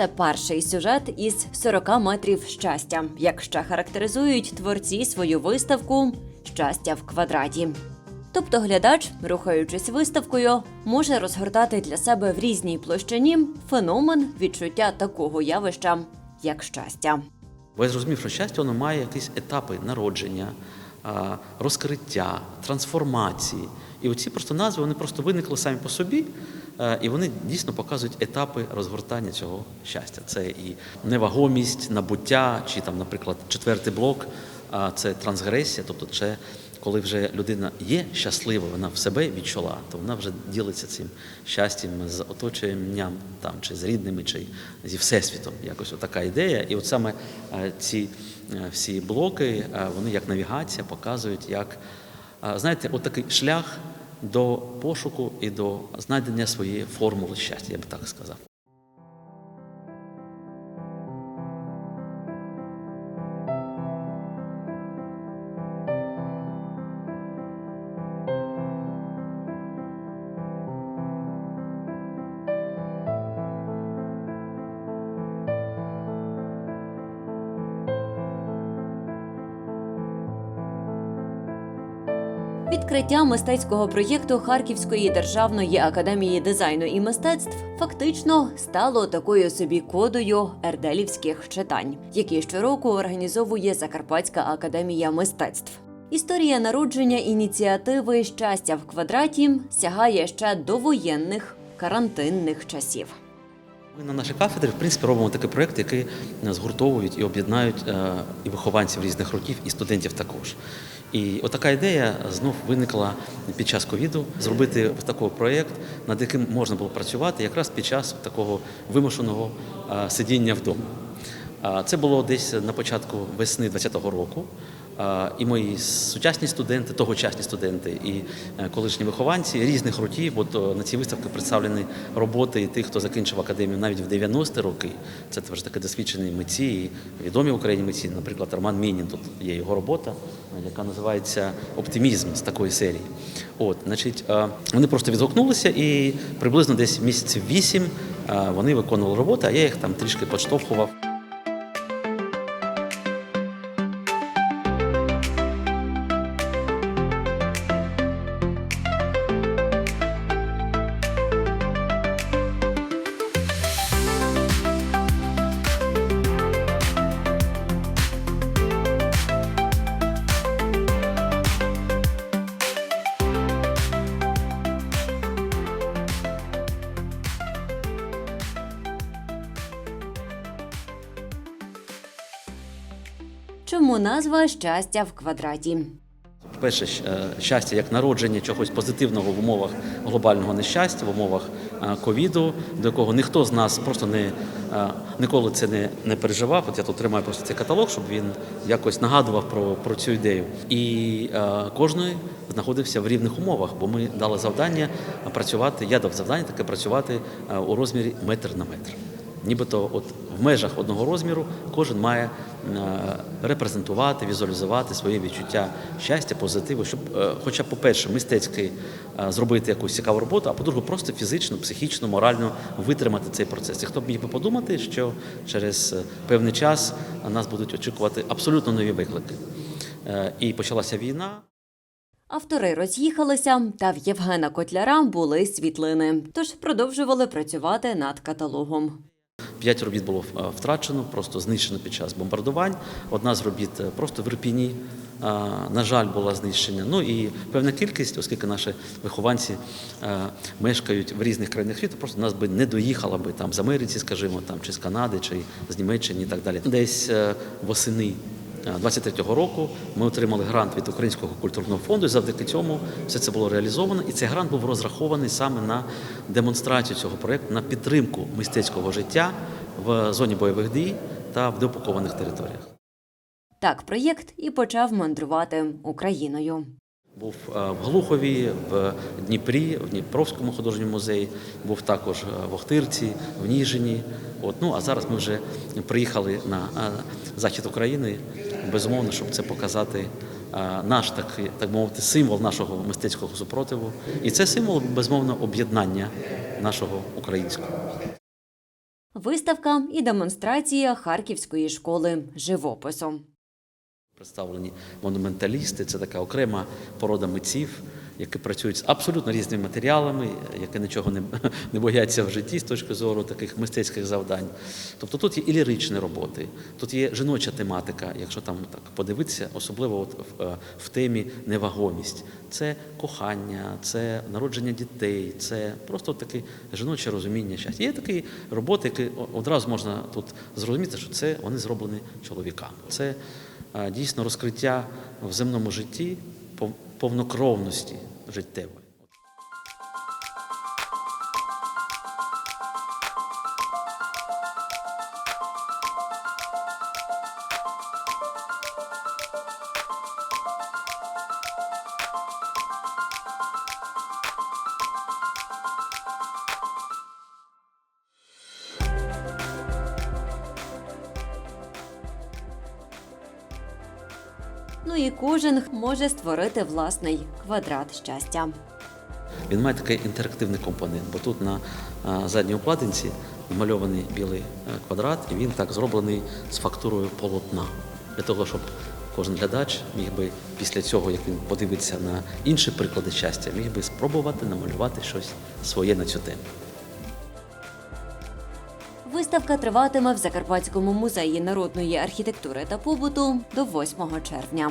Це перший сюжет із 40 метрів щастя, як ще характеризують творці свою виставку Щастя в квадраті. Тобто глядач, рухаючись виставкою, може розгортати для себе в різній площині феномен відчуття такого явища, як щастя. Бо я зрозумів, що щастя воно має якісь етапи народження, розкриття, трансформації. І оці просто назви вони просто виникли самі по собі, е, і вони дійсно показують етапи розгортання цього щастя. Це і невагомість, набуття, чи там, наприклад, четвертий блок це трансгресія, тобто це коли вже людина є щасливою, вона в себе відчула, то вона вже ділиться цим щастям з оточенням там, чи з рідними, чи зі всесвітом. Якось така ідея. І от саме е, ці е, всі блоки, е, вони як навігація показують, як знаєте, от такий шлях до пошуку і до знайдення своєї формули щастя, я би так сказав. Відкриття мистецького проєкту Харківської державної академії дизайну і мистецтв фактично стало такою собі кодою ерделівських читань, які щороку організовує Закарпатська академія мистецтв. Історія народження ініціативи Щастя в квадраті сягає ще до воєнних карантинних часів. Ми на нашій кафедрі в принципі робимо такий проєкт, який згуртовують і об'єднають е, і вихованців різних років, і студентів також. І отака ідея знов виникла під час ковіду зробити такий проєкт, над яким можна було працювати якраз під час такого вимушеного е, сидіння вдома. Це було десь на початку весни 2020 року. І мої сучасні студенти, тогочасні студенти і е, колишні вихованці різних років. От о, на цій виставці представлені роботи тих, хто закінчив академію навіть в 90-ті роки. Це вже такі досвідчені митці, і відомі в Україні митці. Наприклад, Роман Мінін. Тут є його робота, яка називається Оптимізм з такої серії. От, значить, е, вони просто відгукнулися, і приблизно десь місяців вісім е, вони виконували роботу, а я їх там трішки підштовхував. Чому назва щастя в квадраті? Перше щастя як народження чогось позитивного в умовах глобального нещастя, в умовах е, ковіду, до якого ніхто з нас просто не е, ніколи це не, не переживав. От я тут тримаю просто цей каталог, щоб він якось нагадував про, про цю ідею. І е, кожний знаходився в рівних умовах, бо ми дали завдання працювати. Я дав завдання таке працювати е, у розмірі метр на метр. Нібито от в межах одного розміру кожен має е, репрезентувати, візуалізувати своє відчуття щастя, позитиву, щоб, е, хоча, по-перше, мистецьки е, зробити якусь цікаву роботу, а по-друге, просто фізично, психічно, морально витримати цей процес. І хто б міг би подумати, що через певний час нас будуть очікувати абсолютно нові виклики. І почалася війна. Автори роз'їхалися, та в Євгена Котляра були світлини, тож продовжували працювати над каталогом. П'ять робіт було е, втрачено, просто знищено під час бомбардувань. Одна з робіт е, просто в Ірпіні, е, на жаль, була знищена. Ну і певна кількість, оскільки наші вихованці мешкають в різних країнах світу, просто нас би не доїхала би там з Америці, скажімо, там чи з Канади, чи з Німеччини і так далі. Десь восени. 23-го року ми отримали грант від Українського культурного фонду. і Завдяки цьому все це було реалізовано. І цей грант був розрахований саме на демонстрацію цього проєкту, на підтримку мистецького життя в зоні бойових дій та в деокупованих територіях. Так проєкт і почав мандрувати Україною. Був е, в Глухові, в Дніпрі, в Дніпровському художньому музеї, був також е, в Охтирці, в Ніжині. От, ну, а зараз ми вже приїхали на захід України, безумовно, щоб це показати наш так, так мовити символ нашого мистецького супротиву. І це символ, безумовно, об'єднання нашого українського. Виставка і демонстрація Харківської школи живопису. Представлені монументалісти це така окрема порода митців, які працюють з абсолютно різними матеріалами, які нічого не, не бояться в житті з точки зору таких мистецьких завдань. Тобто тут є і ліричні роботи, тут є жіноча тематика, якщо там так подивитися, особливо от в, е, в темі невагомість. Це кохання, це народження дітей, це просто таке жіноче розуміння щастя. Є такі роботи, які одразу можна тут зрозуміти, що це вони зроблені чоловіками. Це е, дійсно розкриття в земному житті пов- повнокровності життєвої. Ну і кожен може створити власний квадрат щастя. Він має такий інтерактивний компонент, бо тут на задній обкладинці намальований білий е, квадрат, і він так зроблений з фактурою полотна. Для того, щоб кожен глядач міг би після цього, як він подивиться на інші приклади щастя, міг би спробувати намалювати щось своє на цю тему. Виставка триватиме в Закарпатському музеї народної архітектури та побуту до 8 червня.